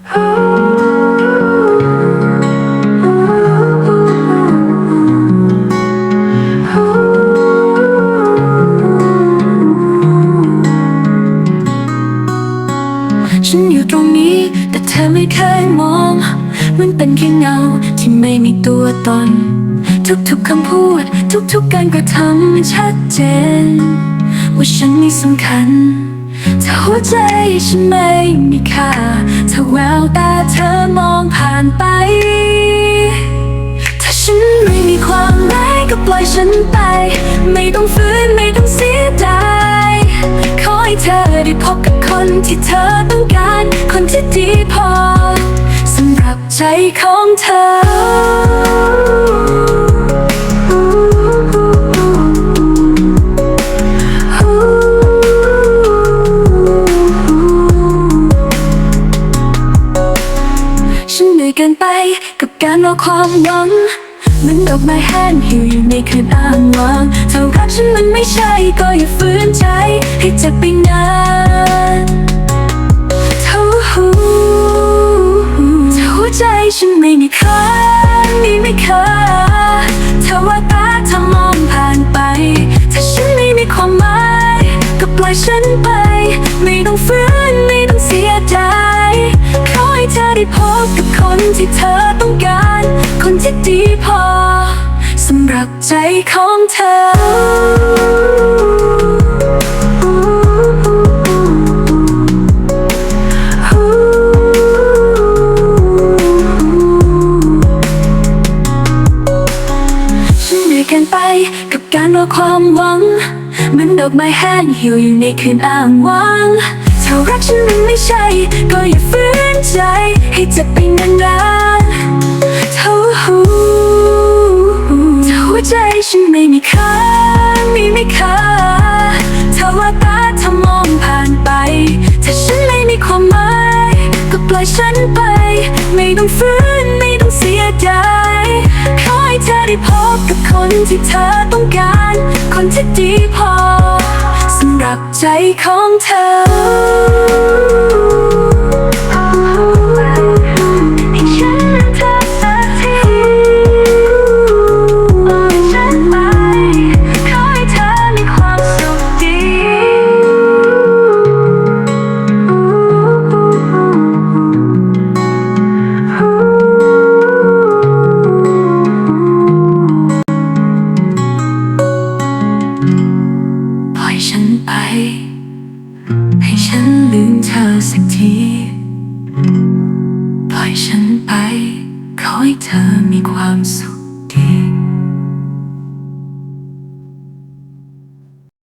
ฉันอยู่ตรงนี้ แต่เธอไม่เคยมอง มันเป็นแค่เงาที่ไม่มีตัวตน ทุกๆคำพูด ทุกๆการกระทำชัดเจน ว่าฉันนี่สำคัญถ้าหัวใจฉันไม่มีค่า ปล่อยฉันไป ไม่ต้องฝืนไม่ต้องเสียดายขอให้เธอได้พบกับคนที่เธอต้องการ คนที่ดีพอสำหรับใจของเธอฉันเหนื่อยเกินไปกับการรอความหวัง เหมันดอกไม้แห้งหิวอยู่ในคืนอ้างว้างถ้ารักฉันมันไม่ใช่ก็อย่าฝืนใจให้เจ็บไปนานเท่าหูถ้าหัวใจฉันไม่มีค่ามีไม่ค่าถ้าว่าตาเธอมองผ่านไป ถ้าฉันไม่มีความหมายก็ปล่อยฉันไป ไม่ต้องฝืนไม่ต้องเสียใจขอให้เธอได้พบกับคนที่เธอต้องการ ที่ดีพอสำหรับใจของเธอเหนื่อยเกินไปกับการรอความหวังเหมือนดอกไม้แห้งเหี่ยวอยู่ในคืนอ้างว้างถ้ารักฉันมันไม่ใช่ ก็อย่าฝืนใจ ให้เจ็บไปนาน ต้องฝืนไม่ต้องเสียใจ ขอให้เธอได้พบกับคนที่เธอต้องการ คนที่ดีพอสำหรับใจของเธอ ลืมเธอสักที ปล่อยฉันไป ขอให้เธอมีความสุข